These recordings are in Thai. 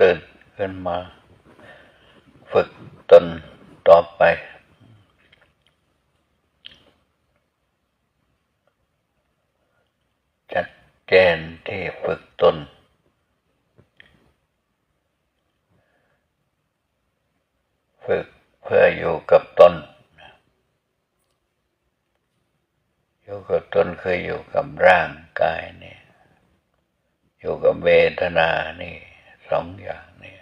ตื่นขึ้นมา ฝึกตนต่อไป จัดแจนที่ฝึกตน ฝึกเพื่ออยู่กับตน อยู่กับตนคืออยู่กับร่างกายนี่ อยู่กับเวทนานี่สองอย่างนี่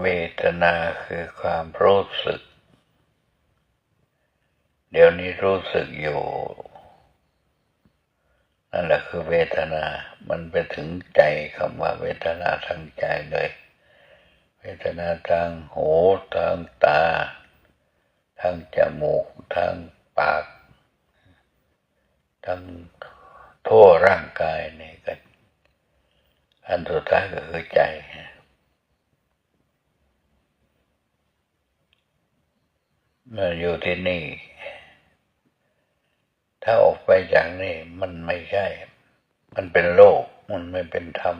เวทนาคือความรู้สึก เดี๋ยวนี้รู้สึกอยู่ นั่นแหละคือเวทนา มันไปถึงใจคำว่าเวทนาทางใจเลย เวทนาทางหูทางตา ทางจมูก ทางปาก ทางทั่วร่างกายนี่ก็อันสุดท้ายก็คือใจมันอยู่ที่นี่ ถ้าออกไปจากนี่มันไม่ใช่ มันเป็นโลก มันไม่เป็นธรรม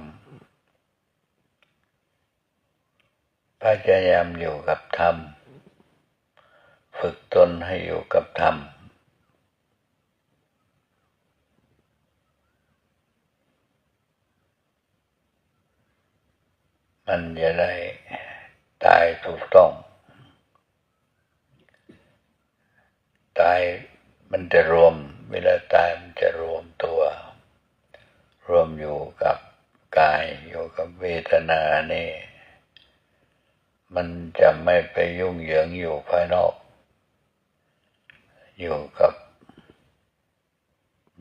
พยายามอยู่กับธรรม ฝึกตนให้อยู่กับธรรม มันจะได้ตายถูกต้อง ตายมันจะรวม เวลาตายมันจะรวมตัว รวมอยู่กับกายอยู่กับเวทนานี่ มันจะไม่ไปยุ่งเหยิงอยู่ภายนอก อยู่กับ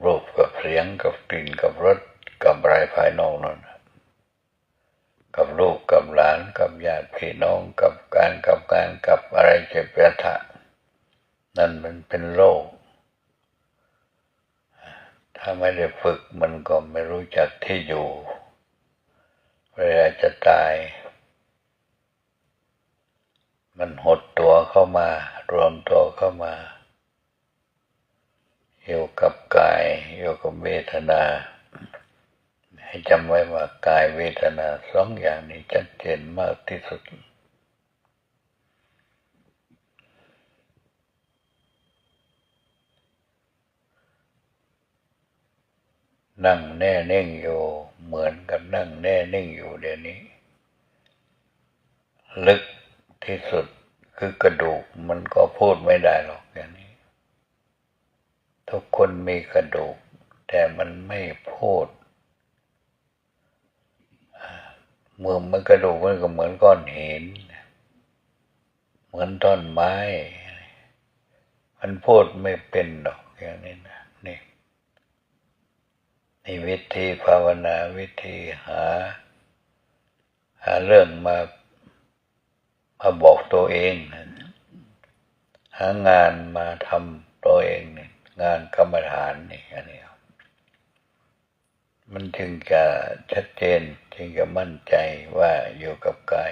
รูปกับเสียงกับกลิ่นกับรสกับอะไรภายนอกนั่นกับลูกกับหลานกับญาติพี่น้องกับการกับการกับอะไรเจ็บปวดะนั่นมันเป็นโลกถ้าไม่ได้ฝึกมันก็ไม่รู้จักที่อยู่เวลาจะตาย มันหดตัวเข้ามารวมตัวเข้ามาอยู่กับกายอยู่กับเวทนา ให้จำไว้ว่ากายเวทนาสองอย่างนี้ชัดเจนมากที่สุด นั่งแน่นิ่งอยู่เหมือนกับนั่งแน่นิ่งอยู่เดี๋ยวนี้ ลึก ที่สุดคือกระดูกมันก็พูดไม่ได้หรอกอย่างนี้ ทุกคนมีกระดูก แต่มันไม่พูดเมื่อมันกระดูกมันก็เหมือนก้อนหินเหมือนต้นไม้ มันพูดไม่เป็นหรอกอย่างนี้นะนี่นี่วิธีภาวนาวิธีหา หาเรื่องมา มาบอกตัวเองหางานมาทำตัวเองนี่งานกรรมฐานนี่อันนี้มันจึงจะชัดเจนจึงจะมั่นใจว่าอยู่กับกาย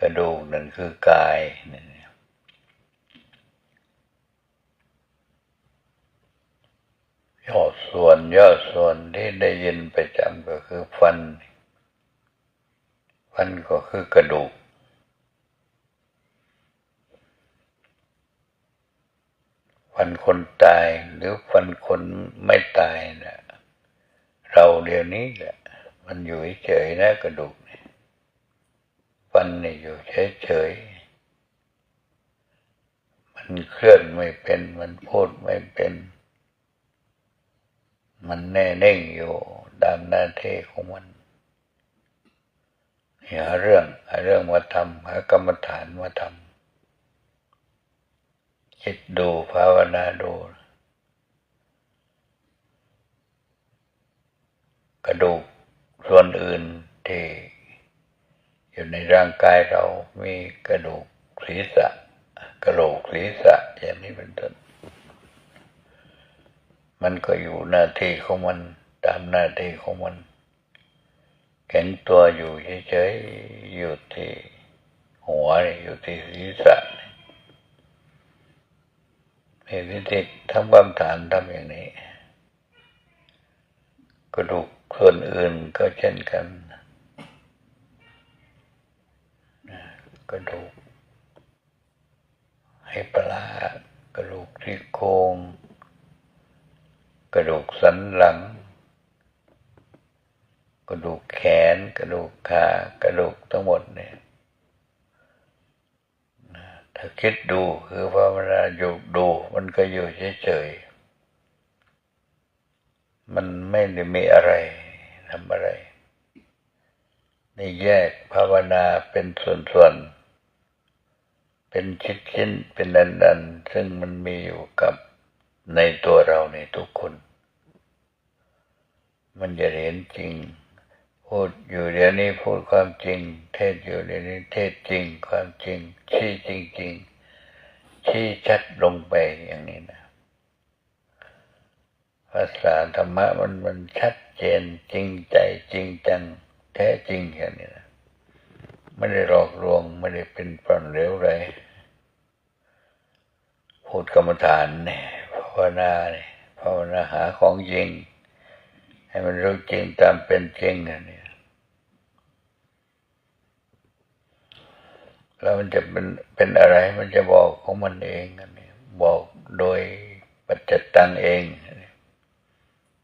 กระดูกนั่นคือกายนี่ยอดส่วนยอดส่วนที่ได้ยินประจำก็คือฟัน ฟันก็คือกระดูก ฟันคนตายหรือฟันคนไม่ตายนะเราเดี๋ยวนี้แหละ มันอยู่เฉยๆนะกระดูกเนี่ยฟันนี่อยู่เฉยๆมันเคลื่อนไม่เป็น มันพูดไม่เป็น มันแน่นิ่งอยู่ตามหน้าที่ของมันหาเรื่องหาเรื่องมาทำหากรรมฐานมาทำ คิดดูภาวนาดู กระดูกส่วนอื่นที่อยู่ในร่างกายเรามีกระดูกศีรษะ กระโหลกศีรษะอย่างนี้เป็นต้นมันก็อยู่หน้าที่ของมันตามหน้าที่ของมันแข็งตัวอยู่เฉยๆอยู่ที่หัวอยู่ที่ศีรษะ นี่วิธีทำความฐานทำอย่างนี้ กระดูกส่วนอื่นก็เช่นกันนะกระดูกให้ปลากระดูกที่โคงกระดูกสันหลัง กระดูกแขน กระดูกขากระดูกทั้งหมดเนี่ย คิดดูคือภาวนาอยู่ดู มันก็อยู่เฉยๆ มันไม่ได้มีอะไรทำอะไร นี่แยกภาวนาเป็นส่วนๆ เป็นชิ้นๆ เป็นดันๆ ซึ่งมันมีอยู่กับในตัวเราในทุกคน มันจะเห็นจริง พูดอยู่เดี๋ยวนี้พูดความจริง เทศอยู่เดี๋ยวนี้เทศจริงความจริง ชี้จริง ๆ ชี้ชัดลงไปอย่างนี้นะภาษาธรรมะมันมันชัดเจนจริงใจจริงจังแท้จริงอย่างนี้นะไม่ได้หลอกลวงไม่ได้เป็นปอนเหลวไรพูดกรรมฐานเนี่ยภาวนาเนี่ยภาวนาหาของจริง ให้มันรู้จริงตามเป็นจริงอันนี้แล้วมันจะเป็นเป็นอะไรมันจะบอกของมันเองอันนี้บอกโดยปัจจตังเอง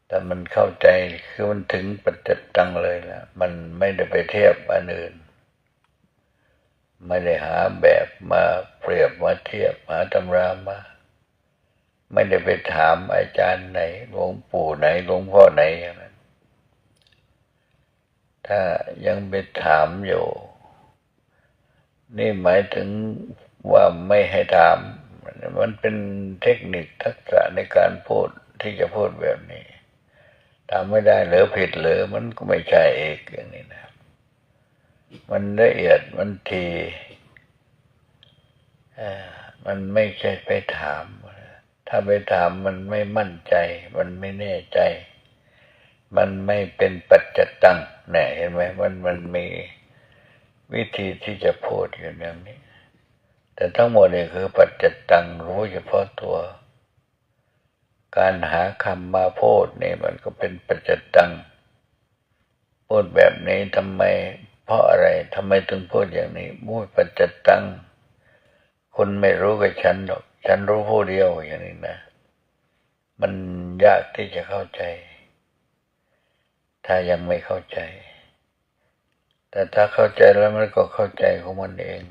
แต่มันเข้าใจคือมันถึงปัจจตังเลยแล้วมันไม่ได้ไปเทียบอันอื่น ไม่ได้หาแบบมาเปรียบมาเทียบหาตำรามา ไม่ได้ไปถามอาจารย์ไหนหลวงปู่ไหนหลวงพ่อไหนอย่างนั้นถ้ายังไปถามอยู่ นี่หมายถึงว่าไม่ให้ถาม มันเป็นเทคนิคทักษะในการพูดที่จะพูดแบบนี้ทำไม่ได้หรือผิดหรือมันก็ไม่ใช่เอกอย่างนี้นะ มันละเอียดมันทีมันไม่ใช่ไปถาม ถ้าไปถามมันไม่มั่นใจ มันไม่แน่ใจ มันไม่เป็นปัจจตังเนี่ยเห็นไหมมันมันมีวิธีที่จะพูดอยู่อย่างนี้ แต่ทั้งหมดนี่คือปัจจตังรู้เฉพาะตัว การหาคำมาพูดนี่มันก็เป็นปัจจตังพูดแบบนี้ทำไมเพราะอะไรทำไมถึงพูดอย่างนี้มุ้ยปัจจตังคนไม่รู้กับฉันหรอก ฉันรู้ผู้เดียวอย่างนี้นะ มันยากที่จะเข้าใจ ถ้ายังไม่เข้าใจ แต่ถ้าเข้าใจแล้วมันก็เข้าใจของมันเอง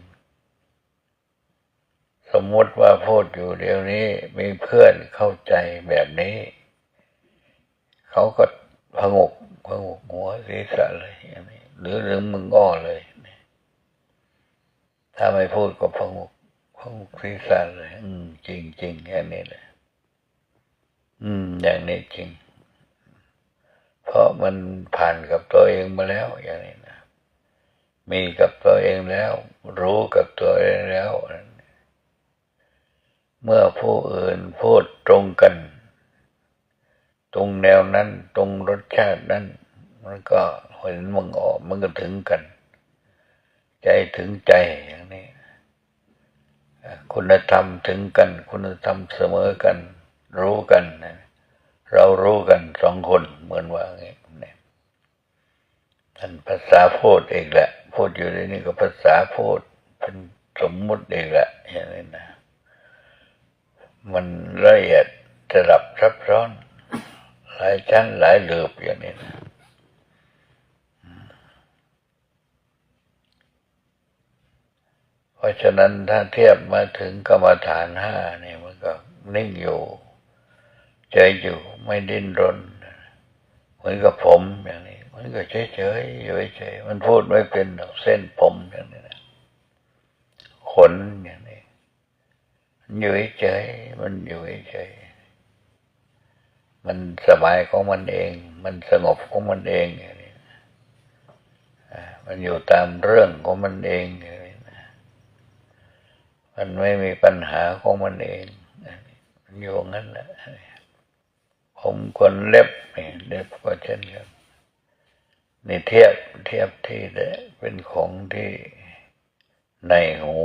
สมมติว่าพูดอยู่เดี๋ยวนี้มีเพื่อนเข้าใจแบบนี้ เขาก็พงกพงกหัวศีรษะเลยอย่างนี้หรือหรือมึงอ้อเลย ถ้าไม่พูดก็พงก พงกศีรษะเลย อืม จริงจริงอย่างนี้เลยอืม อย่างนี้จริง เพราะมันผ่านกับตัวเองมาแล้ว อย่างนี้นะมีกับตัวเองแล้ว รู้กับตัวเองแล้ว เมื่อผู้อื่นพูดตรงกัน ตรงแนวนั้น ตรงรสชาตินั้นมันก็เห็นมึงออกมันก็ถึงกัน ใจถึงใจอย่างนี้ คุณธรรมถึงกัน คุณธรรมเสมอกัน รู้กันนะเรารู้กันสองคนเหมือนว่าอย่างนี้เนี่ยท่านภาษาพูดเองแหละพูดอยู่ในนี้ก็ภาษาพูดเป็นสมมุติเองแหละอย่างนี้นะ มันละเอียดสลับซับซ้อน หลายชั้นหลายเหลือบอย่างนี้นะ เพ ราะฉะนั้นถ้าเทียบมาถึงกรรมฐานห้าเนี่ยมันก็นิ่งอยู่เฉยอยู่ไม่ดิ้นรนเหมือนกับผมอย่างนี้ มันก็เฉยเฉยอยู่เฉยมันพูดไม่เป็นหรอกเส้นผมอย่างนี้นะขนอย่างนี้มันอยู่เฉยมันอยู่เฉยมันสบายของมันเอง มันสงบของมันเองอย่างนี้มันอยู่ตามเรื่องของมันเองอย่างนี้ มันไม่มีปัญหาของมันเองมันอยู่งั้นแหละผมคนเล็บนี่เล็บก็เช่นกันนี่เทียบเทียบที่เป็นของที่ในหู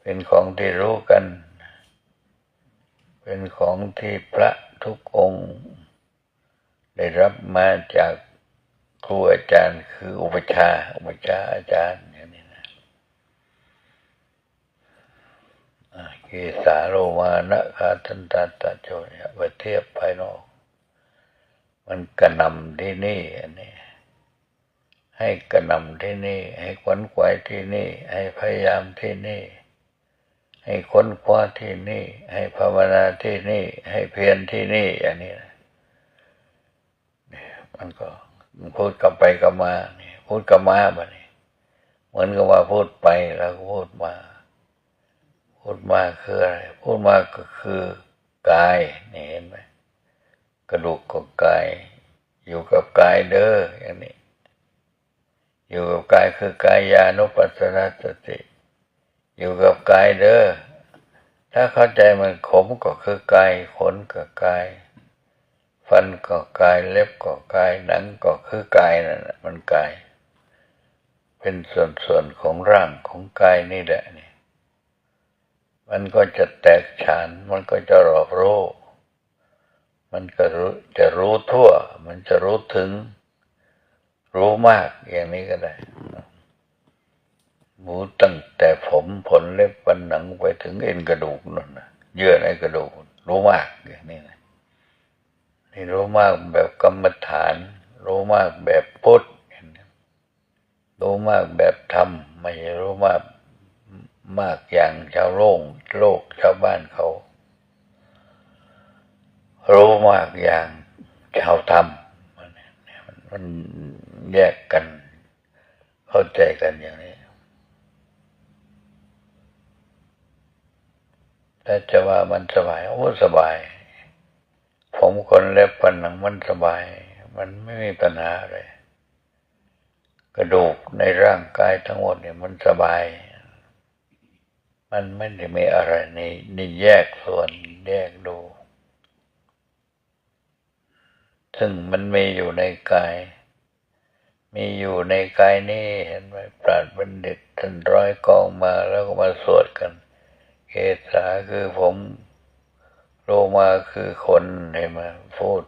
เป็นของที่รู้กัน เป็นของที่พระทุกองค์ ได้รับมาจากครูอาจารย์คืออุปชาอุปชาอาจารย์อย่างนี้นะอ่า เกสาโรมานะคาทันตาตะโจเนี่ยไปเทียบภายนอก มันกระนำที่นี่อันนี้ ให้กระนำที่นี่ ให้ขวนขวายที่นี่ ให้พยายามที่นี่ ให้ค้นคว้าที่นี่ ให้ภาวนาที่นี่ ให้เพียรที่นี่อย่างนี้เนี่ยมันก็มันพูดกลับไปกลับมาเนี่ยพูดกลับมาบ่เนี่ยเหมือนกับว่าพูดไปแล้วก็พูดมา พูดมาคืออะไรพูดมาก็คือกายนี่เห็นไหมกระดูกกับกาย อยู่กับกายเด้ออย่างนี้ อยู่กับกายคือกายานุปัสสนสติ อยู่กับกายเด้อถ้าเข้าใจมันขมก็คือกายขนก็กาย ฟันก็กายเล็บก็กายหนังก็คือกายนั่นน่ะมันกาย เป็นส่วนๆของร่างของกายนี่แหละนี่ มันก็จะแตกฉาน มันก็จะรอบรู้ มันก็รู้จะรู้ทั่ว มันจะรู้ถึง รู้มากอย่างนี้ก็ได้หมูตั้งแต่ผมผลเล็บฟันหนังไปถึงเอ็นกระดูกนั่นนะเยื่อในกระดูก รู้มากอย่างนี้นะนี่รู้มากแบบกรรมฐาน รู้มากแบบพุทธรู้มากแบบธรรมไม่ใช่รู้มาก มากอย่างชาวโลกโลกชาวบ้านเขา รู้มากอย่างชาวธรรมมันแยกกัน เข้าใจกันอย่างนี้ ถ้าจะว่ามันสบาย โอ้สบาย ผมคนเล็บปันหนังมันสบาย มันไม่มีปัญหาเลย กระดูกในร่างกายทั้งหมดเนี่ยมันสบาย มันไม่ได้มีอะไรนี่นี่แยกส่วนแยกดู ซึ่งมันมีอยู่ในกาย มีอยู่ในกายนี่เห็นไหมปราดบัณฑิตท่านร้อยกองมาแล้วก็มาสวดกันเกษาคือผมโลมาคือคนเห็นไหมพูด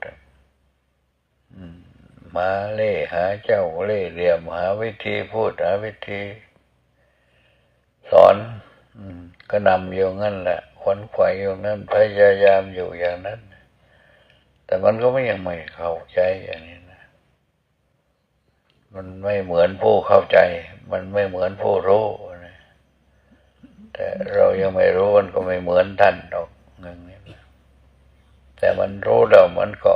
มาเล่หาเจ้าเล่เหลี่ยมหาวิธีพูดหาวิธี สอน ก็นำอยู่งั้นแหละขวนขวายอยู่งั้นพยายามอยู่อย่างนั้น แต่มันก็ไม่ยังไม่เข้าใจอย่างนี้นะ มันไม่เหมือนผู้เข้าใจ มันไม่เหมือนผู้รู้นะแต่เรายังไม่รู้มันก็ไม่เหมือนท่านหรอกอย่างนี้นะแต่มันรู้แล้วมันก็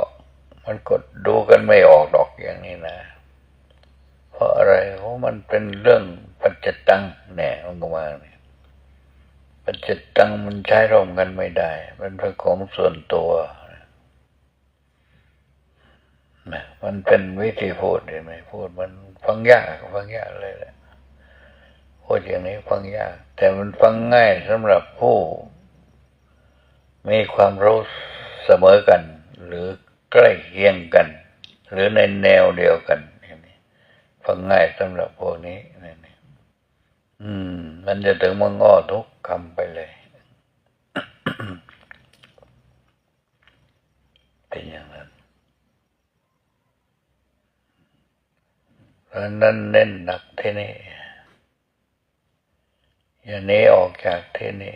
มันก็ดูกันไม่ออกดอกอย่างนี้นะ เพราะอะไรเพราะมันเป็นเรื่องปัจจตังแหน่มันก็มาเนี่ย ปัจจตังมันใช้ร่วมกันไม่ได้ มันเป็นของส่วนตัวนะมันเป็นวิธีพูดเห็นไหมพูดมันฟังยากฟังยากเลยแหละพูดอย่างนี้ฟังยาก แต่มันฟังง่ายสำหรับผู้ มีความรู้เสมอกัน หรือใกล้เคียงกัน หรือในแนวเดียวกันฟังง่ายสำหรับพวกนี้น อืม มันจะถึงมังอ้อทุกคำไปเลยเป็นอย่างนั้นเพราะนั้นเน้นหนักที่นี่อย่าหนี้ออกจากที่นี่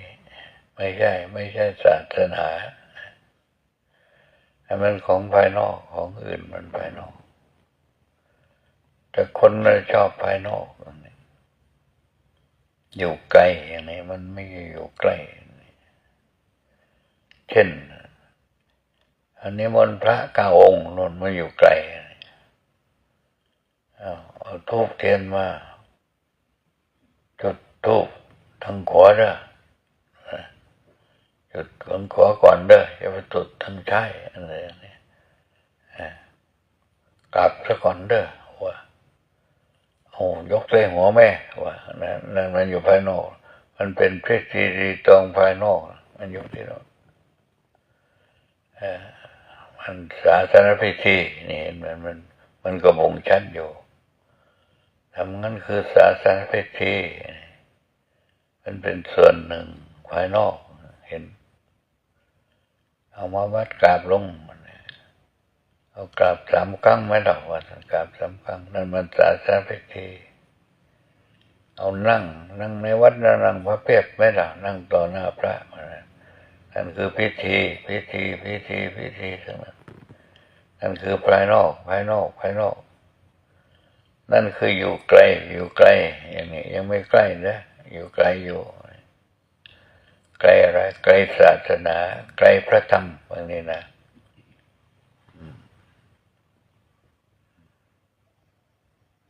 ไม่ใช่ ไม่ใช่ศาสนาให้มันของภายนอกของอื่นมันภายนอก แต่คนเราชอบภายนอกอย่างนี้ อยู่ไกลอย่างนี้มันไม่อยู่ใกล้ เช่น อันนี้มนพระเก้าองค์นนมันอยู่ไกลเอาทูบเทียนมา จุดทูบทางขวาเด้อจุดทางขวาก่อนเด้ออย่าไปจุดทางซ้อะไรอย่างนี้กลับซะก่อนเด้อ โอ้ยกเลยหัวแม่ว่านั่นนั่นมันอยู่ภายนอก มันเป็นพิธีรีตองภายนอก มันอยู่ที่นนเออมันศาสนพิธีนี่มันมันมันก็บ่งชัดอยู่ทำงั้นคือศาสนพิธีมันเป็นส่วนหนึ่งภายนอกเห็น เอามาวัดกราบลง เอากราบสามครั้งไม่หรอกว่ากราบสามครั้งนั่นมันศาสนาพิธีเอานั่ง นั่งในวัดนั่งพระเพียบไม่หรอกนั่งต่อหน้าพระมันนะนั่นคือพิธี พิธีพิธีพิธีทั้งนั้นนั่นคือภายนอกภายนอกภายนอก นั่นคืออยู่ไกลอยู่ไกลอย่างนี้ยังไม่ใกล้นะอยู่ไกลอยู่ไกลอะไรไกลศาสนาไกลพระธรรมอย่างนี้นะ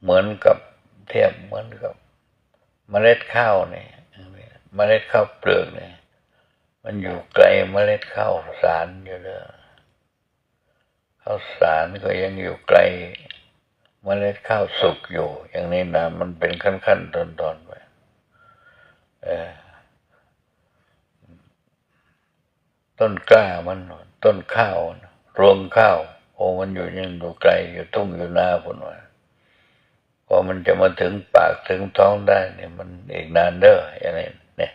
เหมือนกับเทียบเหมือนกับเมล็ดข้าวเนี่ยเมล็ดข้าวเปลือกเนี่ย มันอยู่ไกลเมล็ดข้าวสารอยู่เลยข้าวสารก็ยังอยู่ไกลเมล็ดข้าวสุกอยู่ อย่างนี้นะมันเป็นขั้นขั้นตอนตอนๆไปเออต้นกล้ามันต้นข้าวรวงข้าว โอ้มันอยู่ยังอยู่ไกลอยู่ทุ่งอยู่นาพุ่นว่า พอมันจะมาถึงปากถึงท้องได้เนี่ยมันอีกนานเด้ออย่างนี้เนี่ย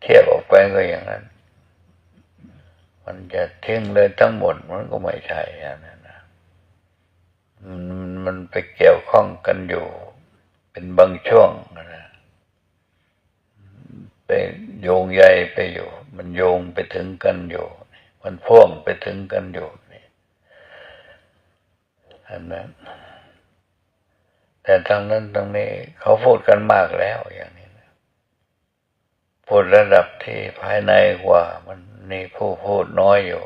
เทียบออกไปก็อย่างนั้น มันจะทิ้งเลยทั้งหมดมันก็ไม่ใช่อย่างนั้นนะมันมันไปเกี่ยวข้องกันอยู่ เป็นบางช่วงนะไปโยงใยไปอยู่ มันโยงไปถึงกันอยู่ มันพ่วงไปถึงกันอยู่นี่อันนั้น แต่ทางนั้นตรงนี้เขาพูดกันมากแล้วอย่างนี้นะพูดระดับที่ภายในกว่า มันมีผู้พูดน้อยอยู่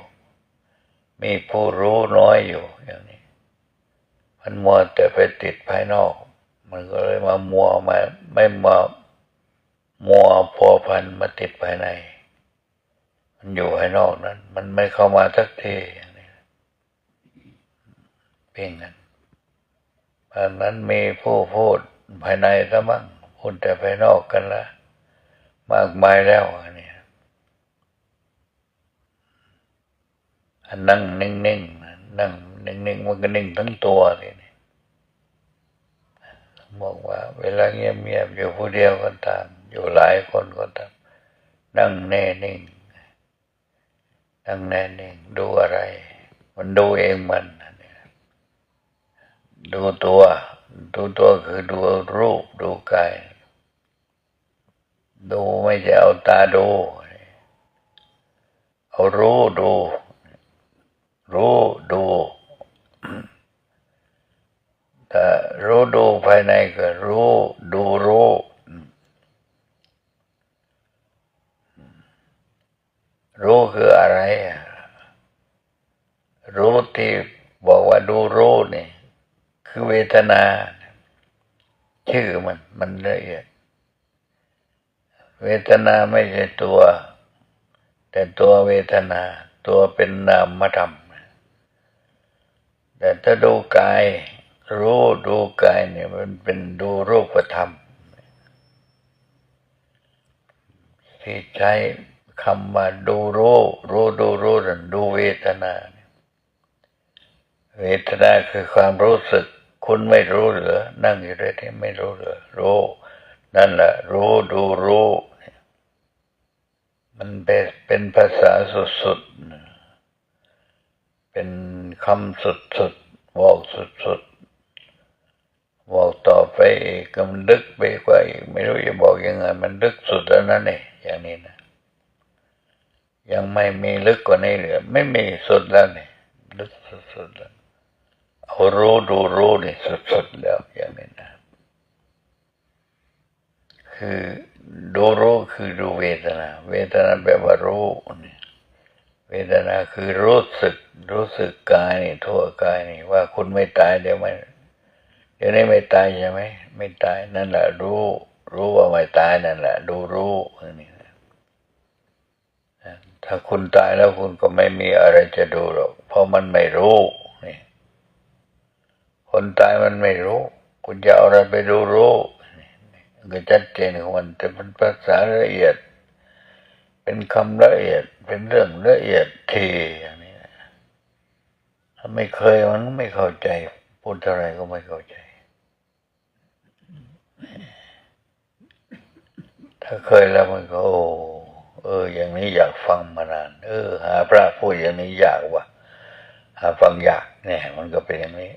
มีผู้รู้น้อยอยู่อย่างนี้ มันมัวแต่ไปติดภายนอก มันก็เลยมามัวมาไม่มามัวพัวพันมาติดภายใน มันอยู่ภายนอกนั้น มันไม่เข้ามาสักทีอย่างนี้เพียงนั้ นเพราะนั้นมีผู้พูดภายในซะมั่งพูดแต่ภายนอกกันละมากมายแล้วอันนี้อันนั่งนิ่งๆนั่งนิ่งๆมันก็นิ่งทั้งตัวเลยนี่บอกว่า เวลาเงียบๆอยู่ผู้เดียวก็ตาม อยู่หลายคนก็ตามนั่งแน่นิ่งนั่งแน่นิ่งดูอะไร มันดูเองมัน ดูตัว ดูตัวคือดูรูปดูกาย ดูไม่ใช่เอาตาดู เอารู้ดู รู้ดูแต่รู้ดูภายในก็รู้ดูรู้รู้คืออะไร รู้ที่บอกว่าดูรู้นี่ คือเวทนา ชื่อมันมันละเอียด เวทนาไม่ใช่ตัว แต่ตัวเวทนา ตัวเป็นนามธรรม แต่ถ้าดูกาย รู้ดูกายเนี่ยมันเป็นดูรูปธรรม ที่ใช้คำว่าดูรู้รู้ดูรู้นั่นดูเวทนา เวทนาคือความรู้สึก คุณไม่รู้เหรอนั่งอยู่ด้ที่ไม่รู้เหรอรู้นั่นแหละรู้ดูรู้ มันเป็นเป็นภาษาสุดๆ เป็นคำสุดๆบอกสุดๆบอกต่อไปอีกก็มันลึกไปกว่าอีกไม่รู้จะบอกยังไง มันลึกสุดแล้วนั่นเองอย่างนี้นะยังไม่มีลึกกว่านี้เหลือไม่มีสุดแล้วนี่ลึกสุดๆแล้ว รู้ดูรู้นี่สุดๆแล้วอย่างนี้นะ คือดูรู้คือดูเวทนา เวทนาแปลว่ารู้นี่เวทนาคือรู้สึก รู้สึกกายนี่ทั่วกายนี่ว่าคุณไม่ตายเดี๋ยวไม่เดี๋ยวนี้ไม่ตายใช่ไหมไม่ตายนั่นแหละรู้ รู้ว่าไม่ตายนั่นแหละ ดูรู้นี่นะถ้าคุณตายแล้วคุณก็ไม่มีอะไรจะดูหรอกเพราะมันไม่รู้ คนตายมันไม่รู้ คุณจะเอาอะไรไปดูรู้ก็ชัดเจนของมันแต่เป็นภาษาละเอียด เป็นคำละเอียด เป็นเรื่องละเอียดทีอย่างนี้ถ้าไม่เคยมันไม่เข้าใจ พูดอะไรก็ไม่เข้าใจ ถ้าเคยแล้วมันก็โอ้เออ อย่างนี้อยากฟังมานาน เออ หาพระพูดอย่างนี้อยากว่ะหาฟังอยากเนี่ย มันก็เป็นอย่างนี้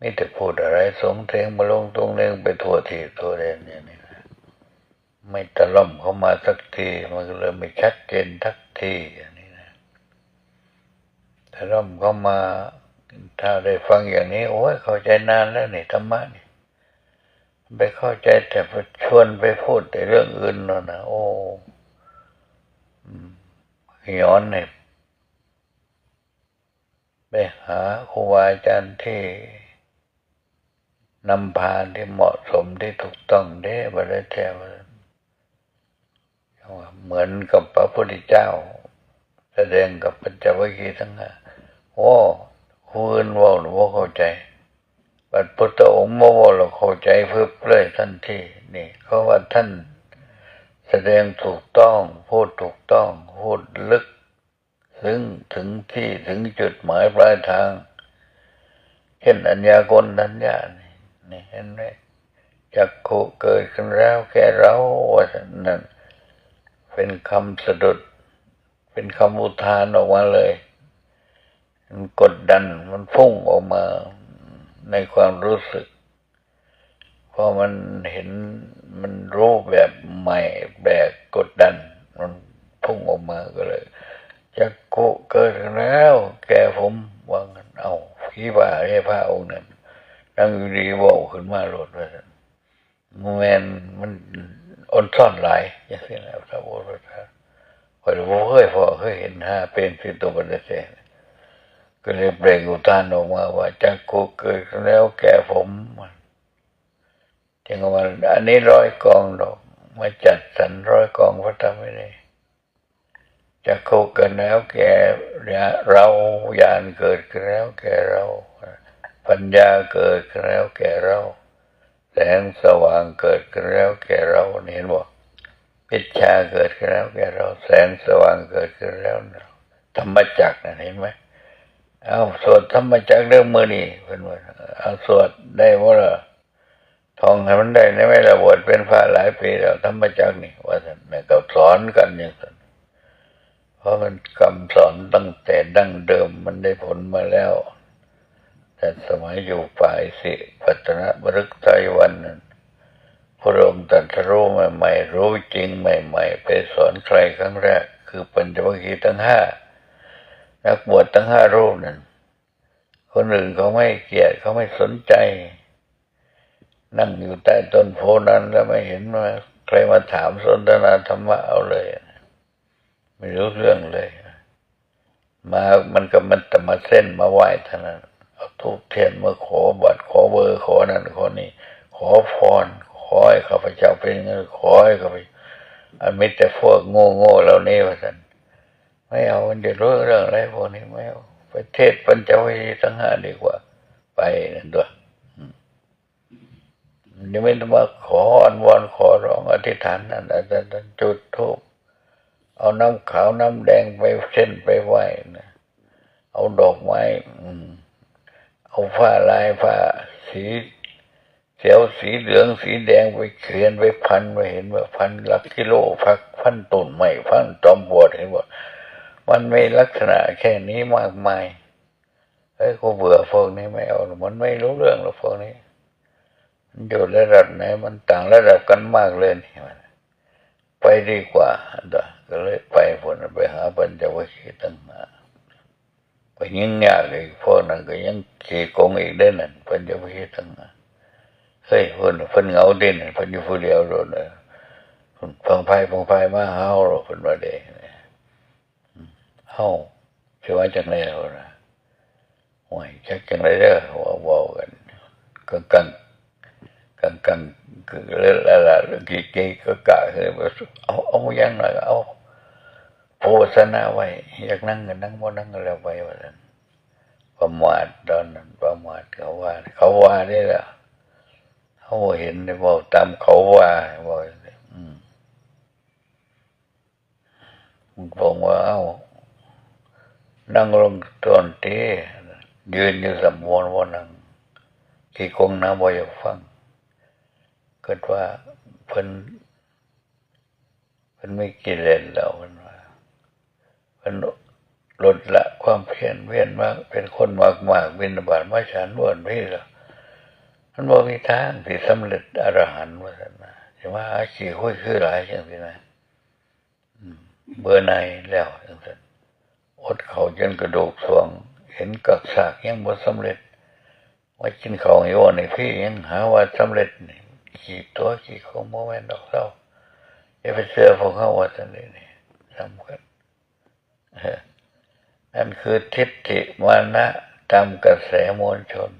ไม่แต่พูดอะไร สงเทงมาลงตรงเรงไปทั่วทีทั่วเรนอย่างนี้นะไม่ตะล่อมเข้ามาสักที มันก็เลยไม่ชัดเจนทักทีอย่างนี้นะตะล่อมเข้ามา ถ้าได้ฟังอย่างนี้ โอ้ยเข้าใจนานแล้วนี่ธรรมะนี่ไปเข้าใจแต่ชวนไปพูดแต่เรื่องอื่นเนาะนะโอ้ย้อนเนี่ยไปหาครูบาอาจารย์ที่ นำพาที่เหมาะสมที่ถูกต้องเด้บริแท้เหมือนกับพระพุทธเจ้า แสดงกับปัญจวัคคีย์ทั้งห้าโอ้คุณว่าหรือว่าเข้าใจ บัดพุทธองค์มาว่าเราเข้าใจเพิ่มเลยทันทีนี่เขาะว่าท่านแสดงถูกต้อง พูดถูกต้อง พูดลึก ถึงถึงที่ถึงจุดหมายปลายทาง เช่นอัญญากลทัญญานี่ นี่เห็นไหมจักขุเกิดขึ้นแล้วแค่เราว่านั่นเป็นคำสะดุด เป็นคำอุทานออกมาเลย มันกดดันมันพุ่งออกมาในความรู้สึกพอมันเห็นมันรู้แบบใหม่แบบกดดัน มันพุ่งออกมาก็เลยจักขุเกิดขึ้นแล้ว แกผมว่างันเอาพี่บ่าให้พระองค์นั้นนั่งอยู่ดี บอกขึ้นมาโลดว่าซั่นแมนมันอ่อนซ่อนหลายอย่างนี้แหละพระพุทธเจ้าพอรู้เคยพอเคยเห็นห้าเป็นสิตัวบันเสก็เลยเปล่งอุทานออกมาว่าจักกูเกิดแล้วแก่ผมจึงว่าอันนี้ร้อยกองดอกมาจัดสรรร้อยกองพระธรรมไม่ได้จักกูเกิดแล้วแก่เราญาณเกิดขึ้นแล้วแก่เรา ปัญญาเกิดขึ้นแล้วแก่เรา แสงสว่างเกิดขึ้นแล้วแก่เราเห็นบ่ปิชาเกิดขึ้นแล้วแก่เรา แสงสว่างเกิดขึ้นแล้วธรรมจักรนะเห็นไหมเอาสวดธรรมจักรเรื่องมือนี่เป็นว่าเอาสวดได้ว่าละทองให้มันได้ในไม่ละบวชเป็นพระหลายปีแล้วธรรมจักรนี่ ว่าท่านแม่ก็สอนกันอย่างนั้นเพราะมันคำสอนตั้งแต่ดั้งเดิมมันได้ผลมาแล้ว แต่สมัยอยู่ฝ่ายสิปัตนบรึกไตวันนั้นพระองค์ตรัสรู้ใหม่ๆรู้จริงใหม่ ๆ ไปสอนใครครั้งแรก คือปัญจวัคคีย์ทั้งห้านักบวชทั้งห้ารูปนั้นคนอื่นเขาไม่เกลียดเขาไม่สนใจ นั่งอยู่ใต้ต้นโพนั้นแล้วไม่เห็นว่าใครมาถามสนทนาธรรมะเอาเลย ไม่รู้เรื่องเลย มามันก็มันแต่มาเส้นมาไหว้เท่านั้น ทูบเทียนมาขอบัตรขอเบอร์ขอนั่นขอนี่ขอพรขอให้ข้าพเจ้าเป็นเงินขอให้ข้าพเจ้าอันไม่แต่พวกโง่โง่เหล่านี้ว่าท่นไม่เอามันจะรู้เรื่องอะไรพวกนี้ไม่เอาไปเทศปัญจวัคคีย์ทั้งห้าดีกว่า ไปนั่นด้วยังไม่ต้องมาขออันวอนขอร้องอธิษฐานนั่นอาจารย์จุดทูบเอาน้ำขาวน้ำแดงไปเส้นไปไหว้นะเอาดอกไม้ เอาผ้าลายผ้าสีเสียวสีเหลืองสีแดงไปเขียนไปพันไปเห็นว่าพันหลักกิโลพักพันต้นไม้พันจอมบวชเห็นว่ามันไม่ลักษณะแค่นี้มากมายเฮ้ยกูเบื่อพวกนี้ไม่เอามันไม่รู้เรื่องหรอกพวกนี้มันอยู่ระดับไหนมันต่างระดับกันมากเลยนี่ไปดีกว่าก็เลยไปผลไปหาปัญจวัคคีย์ตั้งมา ไปยิ่งยากอีกพวกนั้นก็ยังขี่กงอีกได้นั่นปัญจวัคคีย์ตั้งมาเฮ้ยเพิ่นเพิ่นเหงาเด่นเพิ่นอยู่ผู้เดียวโดนเลยฟังไพ่ฟังไพ่มาเฮาหรอกเพิ่นมาเด้เฮาสิว่าจังได๋แล้วนะโอ้ยจักจังไดเด้อว่าเว้ากันกังกังกังกังคือละละกี่กี่ก็กะคือเอาเอาอย่างหน่อยเอา โพสนาไว้ อยากนั่งก็นั่งบ่นั่งก็แล้วไปว่าซั่นประมาทตอนนั้นประมาทเขาว่า เขาว่าได้ล้วเขาเห็นได้บอกตามเขาว่าบอกอืมผมว่าเอ้านั่งลงตอนทียืนอยู่สมวนว่านั่งที่คงน้ำบ่อยฟังเกิดว่าเพิ่นไปมันไม่กิเลสแล้วมันว่า มันลดละความเพียรเวียนมาก เป็นคนมากมากบินบาตมาฉันวนพี่ล้วมันบอกมีทางที่สำเร็จอรหันต์ว่าสันนะจะมาหาขี่ห้ยคือหลายอย่างที่นะเบื่อในแล้วอย่างนั้นอดเขาจนกระดูกสวง เห็นกักสากยังบ่สำเร็จว่ากินเขาอยู่ในพี่ยังหาว่าสำเร็จขี่ตัวขี่ของโมเมนดอกเศร้าอย่าไปเชื่อพวกเขาว่าสันนี่นี่สำคัญ นั่นคือทิฏฐิมานะตามกระแสมวลชน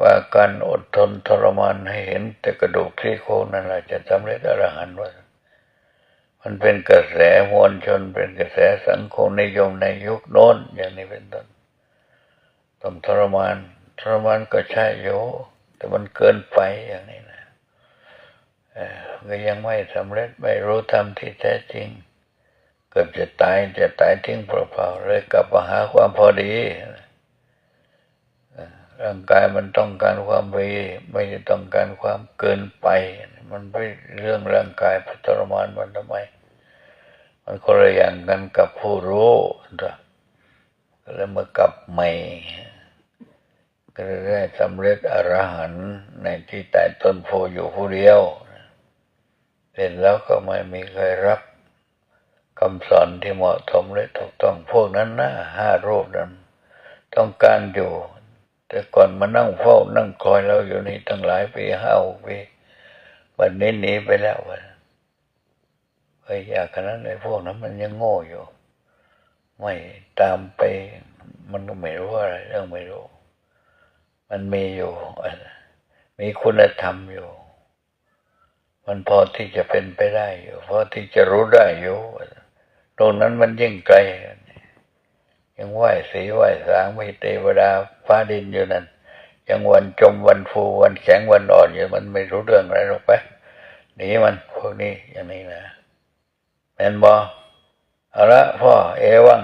ว่าการอดทนทรมานให้เห็นแต่กระดูกที่โครงนั่นแหละจะสำเร็จอรหันต์ว่ามันเป็นกระแสมวลชน เป็นกระแสสังคมนิยมในยุคโน้นอย่างนี้เป็นต้นต้องทรมาน ทรมานก็ใช่โยแต่มันเกินไปอย่างนี้นะก็ยังไม่สำเร็จไม่รู้ธรรมที่แท้จริง เกือบจะตายจะตายทิ้งเปล่าๆเลยกลับมาหาความพอดี ร่างกายมันต้องการความดีไม่ได้ต้องการความเกินไป มันไม่เรื่องร่างกายไปทรมานมันทำไม มันคนละอย่างกันกับผู้รู้นะก็เลยมากลับใหม่ก็ได้สำเร็จอรหันต์ในที่ใต้ต้นโพอยู่ผู้เดียวเสร็จแล้วก็ไม่มีใครรับ คำสอนที่เหมาะสมและถูกต้องพวกนั้นนะห้ารูปนั้น ต้องการอยู่ แต่ก่อนมานั่งเฝ้านั่งคอยเราอยู่นี่ตั้งหลายปีห้าปีวันนี้หนีไปแล้ววันเฮ้ยอยากขนาดนั้นพวกนั้นมันยังโง่อยู่ ไม่ตามไป มันก็ไม่รู้อะไรเรื่องไม่รู้ มันมีอยู่มีคุณธรรมอยู่ มันพอที่จะเป็นไปได้อยู่ พอที่จะรู้ได้อยู่ ตรงนั้นมันยิ่งไกล ยังไหวสีไหวสางมีเทวดาฟ้าดินอยู่นั่น ยังวันจมวันฟูวันแข็งวันอ่อนอยู่มันไม่รู้เรื่องอะไรหรอกไปหนีมันพวกนี้อย่างนี้นะแมนบอเอาละพ่อเอวัง